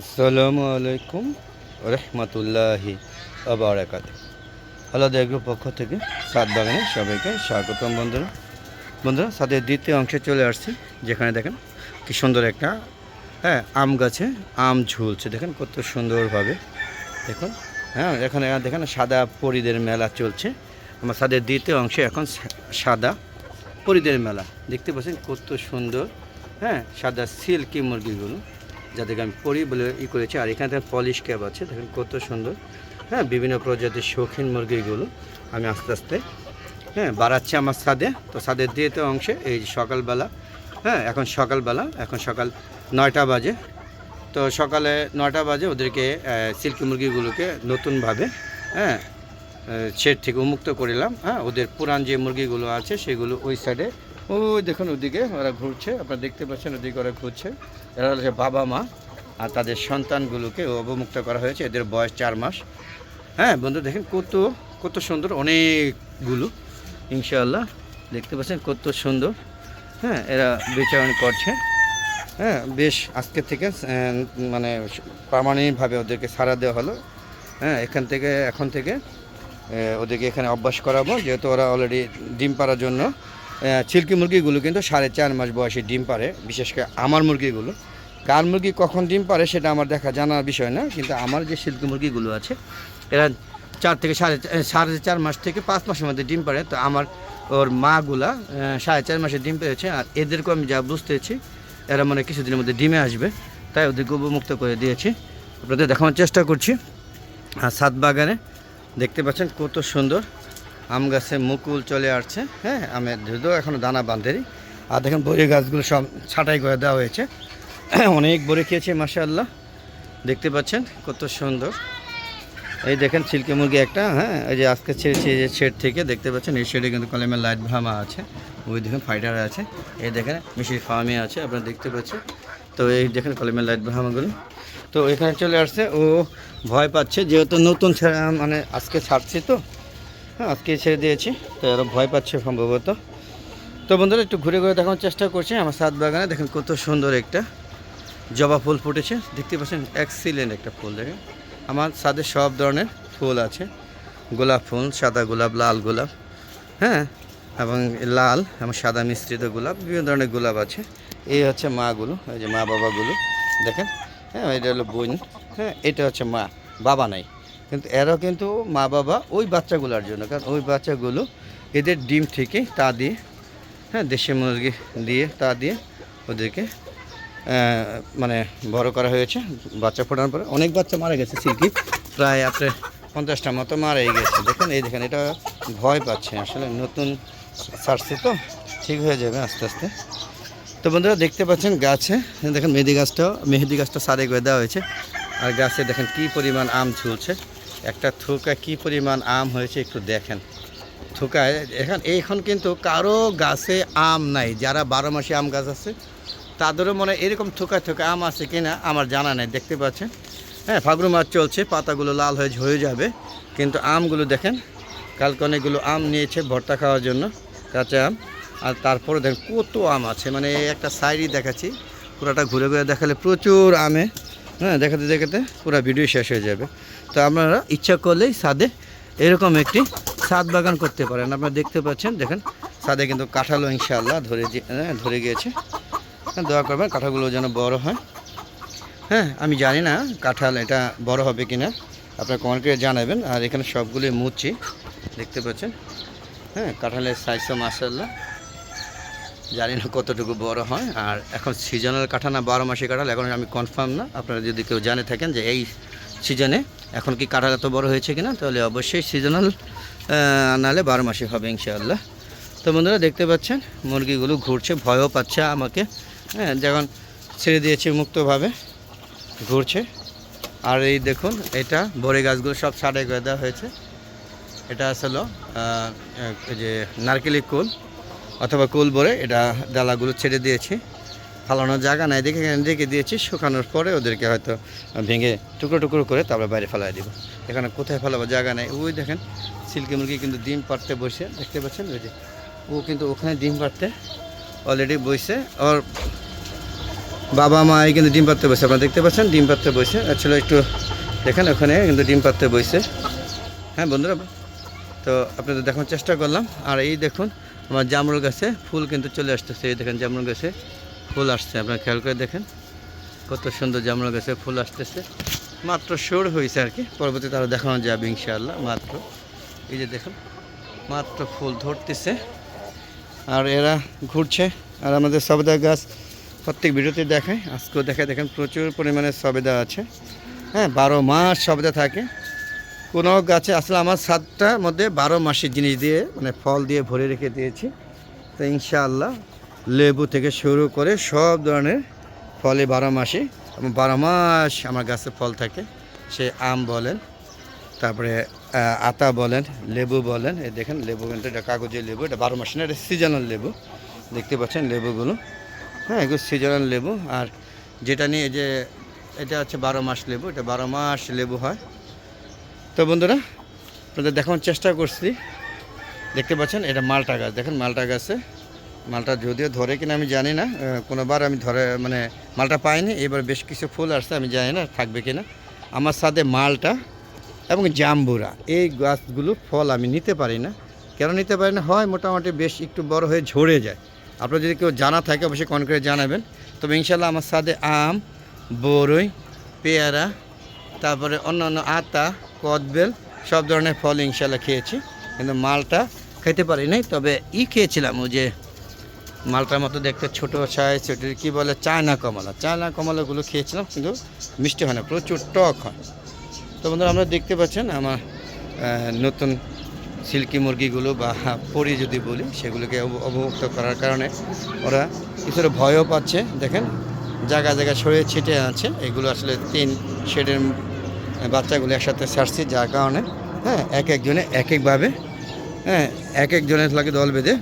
আসসালামু আলাইকুম রহমতুল্লাহি আবরাকাত। আলাদা এগ্রো পক্ষ থেকে সাত বাগানে সবাইকে স্বাগতম বন্ধুরা। বন্ধুরা, সাথে দ্বিতীয় অংশে চলে আসছি, যেখানে দেখেন কি সুন্দর একটা হ্যাঁ আম গাছে আম ঝুলছে। দেখেন কত সুন্দরভাবে। দেখুন হ্যাঁ এখানে দেখেন সাদা পরিদের মেলা চলছে। আমার সাদের দ্বিতীয় অংশে এখন সাদা পরিদের মেলা। দেখতে পাচ্ছেন কত সুন্দর হ্যাঁ সাদা সিল্কি মুরগিগুলো। যাদেরকে আমি পরি বলে ই করেছি। আর এখানে দেখেন পলিশ ক্যাব আছে, দেখেন কত সুন্দর। হ্যাঁ বিভিন্ন প্রজাতির শৌখিন মুরগিগুলো আমি আস্তে আস্তে হ্যাঁ বাড়াচ্ছি আমার সাদে তো সাদের দ্বিতীয় অংশে এই সকালবেলা হ্যাঁ এখন সকালবেলা, এখন সকাল নয়টা বাজে। তো সকালে নয়টা বাজে ওদেরকে সিল্কি মুরগিগুলোকে নতুনভাবে হ্যাঁ শেড থেকে উন্মুক্ত করিলাম হ্যাঁ ওদের পুরান যে মুরগিগুলো আছে, সেগুলো ওই সাইডে ওই দেখুন ওদিকে ওরা ঘুরছে, আপনারা দেখতে পাচ্ছেন ওদিকে ওরা ঘুরছে। এরা হচ্ছে বাবা মা আর তাদের সন্তানগুলোকে অবমুক্ত করা হয়েছে, এদের বয়স চার মাস। হ্যাঁ বন্ধু দেখেন কত কত সুন্দর অনেকগুলো, ইনশাআল্লাহ। দেখতে পাচ্ছেন কত সুন্দর। হ্যাঁ এরা বিচরণ করছে। হ্যাঁ বেশ আজকে থেকে মানে প্রামাণিকভাবে ওদেরকে সাড়া দেওয়া হলো। হ্যাঁ এখান থেকে, এখন থেকে ওদেরকে এখানে অভ্যাস করাবো, যেহেতু ওরা অলরেডি ডিম পাড়ার জন্য। চিল্কি মুরগিগুলো কিন্তু সাড়ে চার মাস বয়সে ডিম পারে, বিশেষ করে আমার মুরগিগুলো। কার মুরগি কখন ডিম পারে সেটা আমার দেখা জানার বিষয় না, কিন্তু আমার যে সিল্কি মুরগিগুলো আছে, এরা চার থেকে সাড়ে সাড়ে চার মাস থেকে পাঁচ মাসের মধ্যে ডিম পারে। তো আমার ওর মাগুলা সাড়ে চার মাসে ডিম পেয়েছে, আর এদেরকে আমি যা বুঝতেছি, এরা মানে কিছুদিনের মধ্যে ডিমে আসবে। তাই ওদেরকে উপমুক্ত করে দিয়েছি। আপনাদের দেখানোর চেষ্টা করছি। আর সাত বাগানে দেখতে পাচ্ছেন কত সুন্দর আম গাছে মুকুল চলে আসছে হ্যাঁ আমের যদিও এখনও দানা বাঁধেনি। আর দেখেন বড়ি গাছগুলো সব ছাঁটাই করে দেওয়া হয়েছে। অনেক বড়ি খেয়েছে মাসাল্লাহ দেখতে পাচ্ছেন কত সুন্দর। এই দেখেন সিল্কি মুরগি একটা হ্যাঁ এই যে আজকে ছেড়েছি এই যে শেড থেকে দেখতে পাচ্ছেন, এই শেডে কিন্তু কলমের লাইট ভামা আছে। ওই দেখেন ফাইটার আছে। এই দেখেন মিশির ফার্মে আছে, আপনারা দেখতে পাচ্ছেন। তো এই দেখেন কলমের লাইট ভামাগুলো তো এখানে চলে আসছে, ও ভয় পাচ্ছে, যেহেতু নতুন মানে আজকে ছাড়ছি তো। হ্যাঁ আজকে ছেড়ে দিয়েছি তো এরা ভয় পাচ্ছে সম্ভবত। তো বন্ধুরা, একটু ঘুরে ঘুরে দেখানোর চেষ্টা করছি আমার সাত বাগানে। দেখেন কত সুন্দর একটা জবা ফুল ফুটেছে। দেখতে পাচ্ছেন এক্সিলেন্ট একটা ফুল, দেখেন। আমার ছাদে সব ধরনের ফুল আছে। গোলাপ ফুল, সাদা গোলাপ, লাল গোলাপ হ্যাঁ এবং লাল, এবং সাদা মিশ্রিত গোলাপ, বিভিন্ন ধরনের গোলাপ আছে। এই হচ্ছে মাগুলো, এই যে মা বাবাগুলো দেখেন? হ্যাঁ এটা হলো বোন হ্যাঁ এটা হচ্ছে মা, বাবা নাই। কিন্তু এরাও কিন্তু মা বাবা ওই বাচ্চাগুলোর জন্য, কারণ ওই বাচ্চাগুলো এদের ডিম থেকে তা দিয়ে হ্যাঁ দেশি মুরগি দিয়ে তা দিয়ে ওদেরকে মানে বড় করা হয়েছে, বাচ্চা ফোটানোর পরে। অনেক বাচ্চা মারা গেছে সিল্কি প্রায় আপনার পঞ্চাশটার মতো মারাই গেছে। দেখেন, এই দেখেন, এটা ভয় পাচ্ছে। আসলে নতুন সারছে তো, ঠিক হয়ে যাবে আস্তে আস্তে। তো বন্ধুরা, দেখতে পাচ্ছেন গাছে, দেখেন মেহেদি গাছটাও, মেহেদি গাছটা সারে করে দেওয়া হয়েছে। আর গাছে দেখেন কি পরিমাণ আম ঝুলছে। একটা থোকা কি পরিমাণ আম হয়েছে একটু দেখেন। থোকায়, এখন এখন কিন্তু কারও গাছে আম নাই, যারা বারো মাসে আম গাছ আছে, তাদেরও মনে হয় এরকম থোকায় থোকা আম আছে কিনা আমার জানা নেই, দেখতে পাচ্ছেন। হ্যাঁ ফাগুন মাছ চলছে, পাতাগুলো লাল হয়ে ঝরে যাবে, কিন্তু আমগুলো দেখেন, কালকে অনেকগুলো আম নিয়েছে ভর্তা খাওয়ার জন্য, কাঁচা আম, আর তারপরে দেখেন কত আম আছে মানে একটা সাইডই দেখাচ্ছি, পুরাটা ঘুরে ঘুরে দেখালে প্রচুর আমে হ্যাঁ দেখাতে দেখাতে পুরো ভিডিও শেষ হয়ে যাবে। তো আপনারা ইচ্ছা করলেই সাদে এরকম একটি সাদ বাগান করতে পারেন। আপনারা দেখতে পাচ্ছেন দেখেন সাদে কিন্তু কাঁঠালও ইনশাআল্লাহ ধরে হ্যাঁ, ধরে গিয়েছে। হ্যাঁ দোয়া করবেন কাঁঠালগুলো যেন বড় হয়। হ্যাঁ আমি জানি না কাঁঠাল এটা বড় হবে কি না আপনারা কমেন্ট করে জানাবেন। আর এখানে সবগুলো মুচি দেখতে পাচ্ছেন। হ্যাঁ কাঁঠালের সাইজও মাসাল্লাহ জানি না কতটুকু বড় হয়। আর এখন সিজনাল কাঁঠাল না বারো মাসে কাঁঠাল এখন আমি কনফার্ম না। আপনারা যদি কেউ জানে থাকেন যে এই সিজনে এখন কি কাঁঠাল এত বড় হয়েছে কিনা? তাহলে অবশ্যই সিজনাল নাহলে বারো মাসে হবে ইনশাআল্লাহ। তো বন্ধুরা, দেখতে পাচ্ছেন, মুরগিগুলো ঘুরছে, ভয়ও পাচ্ছে আমাকে। হ্যাঁ যখন ছেড়ে দিয়েছে মুক্তভাবে, ঘুরছে। আর এই দেখুন, এটা বড়ি গাছগুলো সব ছাড়াই করে দেওয়া হয়েছে। এটা আসলে যে নারকেলি কুল, অথবা কুল বলে এটা ডালাগুলো ছেড়ে দিয়েছি। ফালানোর জায়গা নাই, দেখে রেখে দিয়েছি, শুকানোর পরে ওদেরকে হয়তো ভেঙে টুকরো টুকরো করে তারপরে বাইরে ফেলাই দিব। এখানে কোথায় ফেলাবো জায়গা নেই, ওই দেখেন, সিল্কি মুরগি কিন্তু ডিম পাড়তে বসে, দেখতে পাচ্ছেন? ওই যে, ও কিন্তু ওখানে ডিম পাড়তে অলরেডি বসে ওর বাবা মা কিন্তু ডিম পাড়তে বসে, আপনারা দেখতে পাচ্ছেন? ডিম পাড়তে বসে আসলে একটু দেখেন, ওখানে কিন্তু ডিম পাড়তে বসে। হ্যাঁ বন্ধুরা, তো আপনাদের দেখানোর চেষ্টা করলাম, আর এই দেখুন, আমার জামরুল গাছে ফুল কিন্তু চলে আসতেছে, এই দেখেন জামরুল গাছে। ফুল আসছে, আপনারা খেয়াল করে দেখেন। কত সুন্দর জামরুল গাছে ফুল আসতেছে। মাত্র শুরু হয়েছে আর কি, পরবর্তীতে আরও দেখানো যাবে ইনশাআল্লাহ, মাত্র। এই যে দেখুন, মাত্র ফুল ধরতেছে। আর এরা ঘুরছে, আর আমাদের সবেদা গাছ প্রত্যেক ভিডিওতে দেখায়, আজকেও দেখায়। দেখেন প্রচুর পরিমাণে সবেদা আছে। হ্যাঁ বারো মাস সবেদা থাকে। কোনো গাছে, আসলে আমার সাতটার মধ্যে বারো মাসের জিনিস দিয়ে মানে ফল দিয়ে ভরে রেখে দিয়েছি। তো ইনশাআল্লাহ লেবু থেকে শুরু করে সব ধরনের ফলে বারো মাসে বারো মাস আমার গাছে ফল থাকে, সে আম বলেন, তারপরে আতা বলেন, লেবু বলেন, এই দেখেন লেবু কিন্তু এটা কাগজের লেবু, এটা বারো মাসে না, এটা সিজনাল লেবু, দেখতে পাচ্ছেন লেবুগুলো হ্যাঁ এগুলো সিজনাল লেবু, আর যেটা নিয়ে যে, এটা হচ্ছে বারো মাস লেবু, এটা বারো মাস লেবু হয়। তো বন্ধুরা, আপনাদের দেখানোর চেষ্টা করছি, দেখতে পাচ্ছেন এটা মালটা গাছ, দেখেন মালটা গাছে মালটা যদিও ধরে কিনা আমি জানি না কোনোবার আমি ধরে মানে মালটা পাইনি, এবার বেশ কিছু ফুল আসছে, আমি জানি না থাকবে কিনা। আমার সাথে মালটা এবং জাম্বুরা, এই গাছগুলো ফল আমি নিতে পারি না। কেন নিতে পারি না? হয় মোটামুটি বেশ একটু বড় হয়ে ঝরে যায়। আপনার যদি কেউ জানা থাকে, অবশ্যই কন করে জানাবেন। তবে ইনশাল্লাহ আমার সাথে আম, বরই, পেয়ারা, তারপরে অন্যান্য আতা, কদবেল, সব ধরনের ফল ইনশাল্লাহ খেয়েছি। কিন্তু মালটা খেতে পারি নাই, তবে ই খেয়েছিলাম, ওই যে মালটার মতো দেখতে ছোটো সাইজ ছোটো কী বলে, চায়না কমলা। চায়না কমলাগুলো খেয়েছিলাম, কিন্তু মিষ্টি হয় না, প্রচুর টক হয়। তো বন্ধুরা, আমরা দেখতে পাচ্ছেন আমার নতুন সিল্কি মুরগিগুলো বা পরি যদি বলি, সেগুলোকে অব- অবমুক্ত করার কারণে ওরা কিছুটা ভয়ও পাচ্ছে। দেখেন জায়গা জায়গা ছড়িয়ে ছিটে আছে। এগুলো আসলে তিন শেডের বাচ্চাগুলো একসাথে ছাড়ছি, যার কারণে হ্যাঁ এক একজনে এক একভাবে হ্যাঁ এক একজনের লাগে দল বেঁধে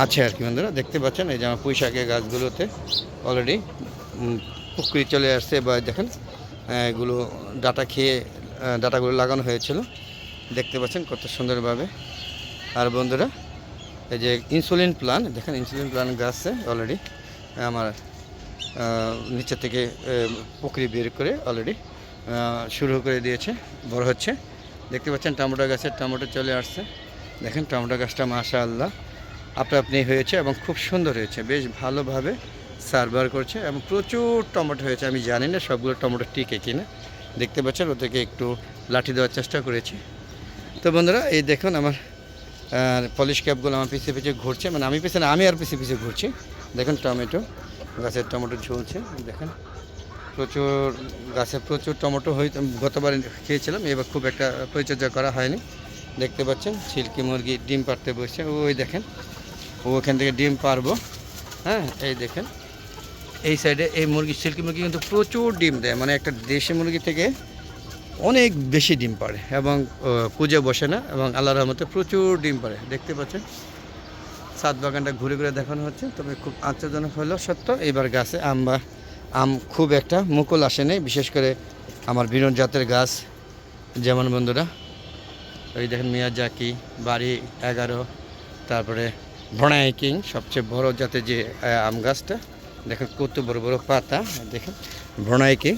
আছে আর কি বন্ধুরা, দেখতে পাচ্ছেন, এই যে আমার পুঁই শাকের গাছগুলোতে অলরেডি পুকুরি চলে আসছে বা দেখেন এগুলো ডাটা খেয়ে ডাটাগুলো লাগানো হয়েছিল। দেখতে পাচ্ছেন কত সুন্দরভাবে। আর বন্ধুরা, এই যে ইনসুলিন প্লান দেখেন ইনসুলিন প্লান গাছে অলরেডি আমার নিচে থেকে পুকুরি বের করে অলরেডি শুরু করে দিয়েছে, বড় হচ্ছে। দেখতে পাচ্ছেন টমেটো গাছের টমেটো চলে আসছে। দেখেন টমেটো গাছটা মাশা আল্লাহ আপনা আপনি হয়েছে এবং খুব সুন্দর হয়েছে। বেশ ভালোভাবে সার্ভার করছে এবং প্রচুর টমেটো হয়েছে। আমি জানি না সবগুলো টমেটো টিকে কিনা। দেখতে পাচ্ছেন, ওদেরকে একটু লাঠি দেওয়ার চেষ্টা করেছি। তো বন্ধুরা, এই দেখুন আমার পলিশ ক্যাপগুলো আমার পিছিয়ে পিছিয়ে ঘুরছে। মানে আমি পিছনে আমি আর পিছিয়ে পিছিয়ে ঘুরছি। দেখুন টমেটো, গাছের টমেটো ঝুলছে। দেখেন, প্রচুর গাছে প্রচুর টমেটো হয়ে গতবার খেয়েছিলাম, এবার খুব একটা পরিচর্যা করা হয়নি। দেখতে পাচ্ছেন সিল্কি মুরগি ডিম পাড়তে বসছে। ওই দেখেন ওখান থেকে ডিম পারব। হ্যাঁ এই দেখেন। এই সাইডে এই মুরগি সিল্কি মুরগি কিন্তু প্রচুর ডিম দেয়। মানে একটা দেশি মুরগি থেকে অনেক বেশি ডিম পাড়ে এবং পুজো বসে না এবং আল্লাহ রহমতে প্রচুর ডিম পাড়ে দেখতে পাচ্ছেন? সাত বাগানটা ঘুরে ঘুরে দেখানো হচ্ছে। তবে খুব আশ্চর্যজনক হলো সত্য এবার গাছে আম বা আম খুব একটা মুকুল আসেনি বিশেষ করে আমার বিনোদ জাতের গাছ। যেমন বন্ধুরা ওই দেখেন মিয়াজাকি, বাড়ি এগারো, তারপরে ভোনাই কিং, সবচেয়ে বড় জাতের যে আম গাছটা, দেখেন কত বড় বড় পাতা, দেখেন, ভোনাই কিং।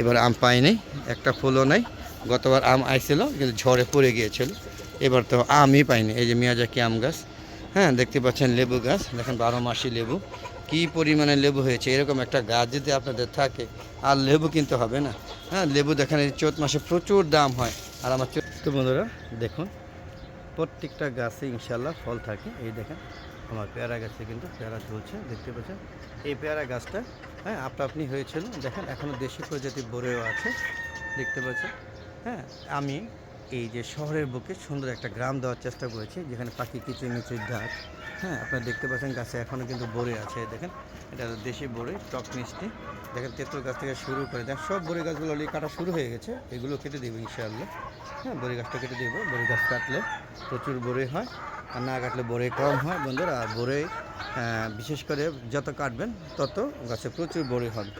এবার আম পাইনি একটা ফুলও নাই, গতবার আম আইছিল, কিন্তু ঝড়ে পড়ে গিয়েছিল। এবার তো আমই পাইনি এই যে মিয়াজাকি আম গাছ হ্যাঁ দেখতে পাচ্ছেন লেবু গাছ, দেখেন বারো মাসি লেবু, কী পরিমাণে লেবু হয়েছে, এরকম একটা গাছ যদি আপনাদের থাকে, আর লেবু কিনতে হবে না। হ্যাঁ লেবু দেখেন চৈত মাসে প্রচুর দাম হয়, আর আমার চৈত বন্ধুরা, দেখুন প্রত্যেকটা গাছে ইনশাল্লাহ ফল থাকে। এই দেখেন, আমার পেয়ারা গাছে কিন্তু পেয়ারা ঝুলছে দেখতে পাচ্ছেন? এই পেয়ারা গাছটা হ্যাঁ আপনা আপনি হয়েছিল, দেখেন এখনও দেশি প্রজাতি বড়েও আছে, দেখতে পাচ্ছেন? হ্যাঁ আমি এই যে শহরের বুকে সুন্দর একটা গ্রাম দেওয়ার চেষ্টা করেছি, যেখানে পাখি কিচিরমিচির ডাক হ্যাঁ আপনারা দেখতে পাচ্ছেন গাছে এখনও কিন্তু বড়ে আছে, দেখেন। এটা দেশি বড়ে, টক মিষ্টি। দেখেন, তেঁতুল গাছ থেকে শুরু করে দেখ সব বড়ি গাছগুলো অলরেডি কাটা শুরু হয়ে গেছে। এগুলো কেটে দেবো ইনশাআল্লাহ। হ্যাঁ বড়ি গাছটা কেটে দেবো। বড়ি গাছ কাটলে প্রচুর বড়ে হয়, আর না কাটলে বড়ে কম হয়, বন্ধুরা। আর বড়ে বিশেষ করে যত কাটবেন, তত গাছে প্রচুর বড়ে হবে।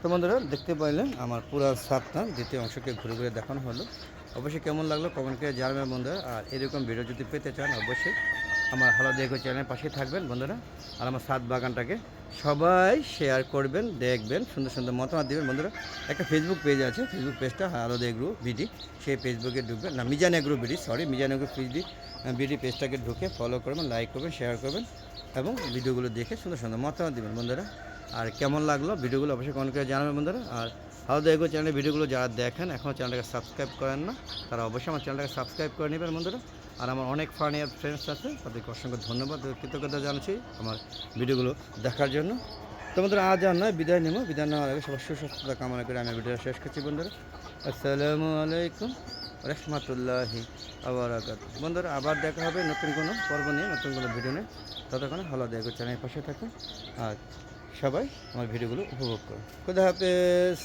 তো বন্ধুরা, দেখতে পাইলেন আমার পুরো সাতটা দ্বিতীয় অংশকে ঘুরে ঘুরে দেখানো হলো। অবশ্যই কেমন লাগল কমেন্ট করে জানাবেন বন্ধুরা। আর এরকম ভিডিও যদি পেতে চান, অবশ্যই আমার হালো দেখো চ্যানেলের পাশে থাকবেন, বন্ধুরা। আর আমার সাত বাগানটাকে সবাই শেয়ার করবেন, দেখবেন, সুন্দর সুন্দর মতামত দেবেন, বন্ধুরা। একটা ফেসবুক পেজ আছে ফেসবুক পেজটা হালো এগ্রু বিডি। সেই ফেসবুকে ঢুকবেন। না, Mizan agro BD sorry Mizan agro BD BD পেজটাকে ঢুকে ফলো করবেন লাইক করবেন শেয়ার করবেন এবং ভিডিওগুলো দেখে সুন্দর সুন্দর মতামত দেবেন, বন্ধুরা। আর কেমন লাগল ভিডিওগুলো অবশ্যই কমেন্ট করে জানাবেন, বন্ধুরা। আর হালদা এগো চ্যানেলের ভিডিওগুলো যারা দেখেন, এখনও চ্যানেলটাকে সাবস্ক্রাইব করেন না, তারা অবশ্যই আমার চ্যানেলটাকে সাবস্ক্রাইব করে নেবেন, বন্ধুরা। আর আমার অনেক ফানি আর ফ্রেন্ডস আছে, তাদেরকে অসংখ্য ধন্যবাদ কৃতজ্ঞতা জানাচ্ছি আমার ভিডিওগুলো দেখার জন্য। তোমাদের আজ আর নয়, বিদায় নেব। বিদায় নেওয়ার আগে সবার সুস্বাস্থ্যতা কামনা করে আমি ভিডিওটা শেষ করছি, বন্ধুরা। আসসালামু আলাইকুম রহমতুল্লাহি আবরাকাত বন্ধুরা, আবার দেখা হবে নতুন কোনো পর্ব নিয়ে, নতুন কোনো ভিডিও নিয়ে। ততক্ষণে ভালো দেখো চ্যানেলের পাশে থাকুন আর সবাই আমার ভিডিওগুলো উপভোগ করুন খুদা হাফেজ।